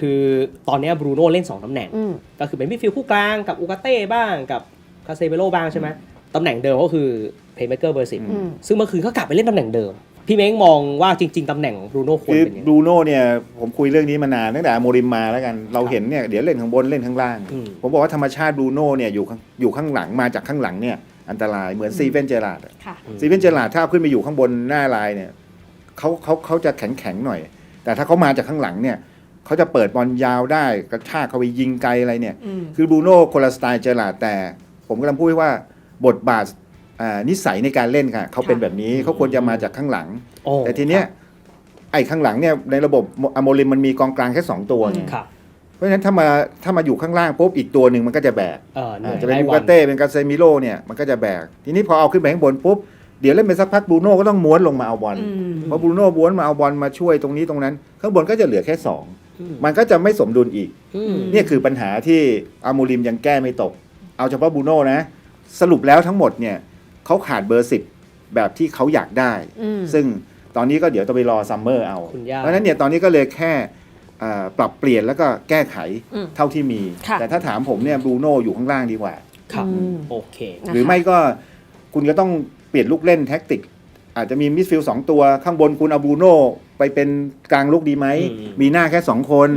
คือตอนเนี้บรูโน่เล่น 2ตำแหน่งอืมก็คือเป็นมิดฟิลด์คู่กลางกับอูกาเต้บ้างกับคาเซเบโลบ้างใช่ไหมตำแหน่งเดิมก็คือเพย์เมเกอร์เบอร์สิบอืมซึ่งเมื่อคืนเขากลับไปเล่นตำแหน่งเดิม พี่เม้งมองว่าจริง ๆตำแหน่งบรูโน่ควรคือเป็นยังบไงรูโน่เนี่ยผมคุยเรื่องนี้มานานตั้งแต่อาโมริมมาแล้วกันเราเห็นเนี่ยเดี๋ยวเล่นข้างบนเล่นข้างล่างอืมผมบอกว่าธรรมชาติบรูโน่เนี่ยอยู่ข้างอยู่ข้างหลังมาจากข้างหลังเนี่ยอันตรายเหมือนซีเวนเจอราร์ดอะค่ะซีเวนเจอราร์ดถ้าเอาขึ้นไปอยู่ข้างบนหน้าลายเนี่ยเขาเขาเขาจะแข็งแข็งๆหน่อย แต่ถ้าเขามาจากข้างหลังเนี่ย เขาจะเปิดบอลยาวได้กระชากเขาไปยิงไกลอะไรเนี่ยอืมคือบรูโน่คนละสไตล์เจอราร์ดแต่ ผมกำลังพูดว่าบทบาทอ่านิสัยในการเล่นค่ะเขาเป็นแบบนี้เขาควรจะมาจากข้างหลังโอ้แต่ทีเนี้ยไอ้ข้างหลังเนี่ยในระบบอะโมริมมันมีกองกลางแค่2ตัวไงครับเพราะฉะนั้นถ้ามาถ้ามาอยู่ข้างล่างปุ๊บอีกตัวหนึ่งมันก็จะแบกเออหนื่อ่าอยจะเป็นได้ลูวักาเต้เป็นกาเซมิโลเนี่ยมันก็จะแบก ทีนี้พอเอาขึ้นไปข้างบนปุ๊บเดี๋ยวเล่นไปสักพักบรูโน่ก็ต้องม้วนลงมาเอาบอลอืมเพราะบรูโน่ม้วนมาเอาบอลมาช่วยตรงนี้ตรงนั้น ข้างบนก็จะเหลือแค่สองอื มมันก็จะไม่สมดุลอีกอืมเนี่ยคือปัญหาที่อามูริมยังแก้ไม่ตก เอาเฉพาะบรูโน่นะ สรุปแล้วทั้งหมดเนี่ยเขาขาดเบอร์สิบแบบที่เขาอยากได้อืมซึ่งตอนนี้ก็เดี๋ยวต้องไปรอซัมเมอร์เอาคุณย่าเพราะฉะนั้นเนี่ยตอนนี้ก็เลยแค่อ่าปรับเปลี่ยนแล้วก็แก้ไขอืมเท่าที่มีค่ะแต่ถ้าถามผมเนี่ยบรูโน่อยู่ข้างล่างดีกว่า ครับอืมโอเคนะคะหรือไม่ก็คุณก็ต้องเปลี่ยนลูกเล่นแท็กติก อาจจะมีมิดฟิลด์สองตัวข้างบนคุณเอาบรูโน่ไปเป็นกลางลูกดีไหมอืมมีหน้าแค่สองคน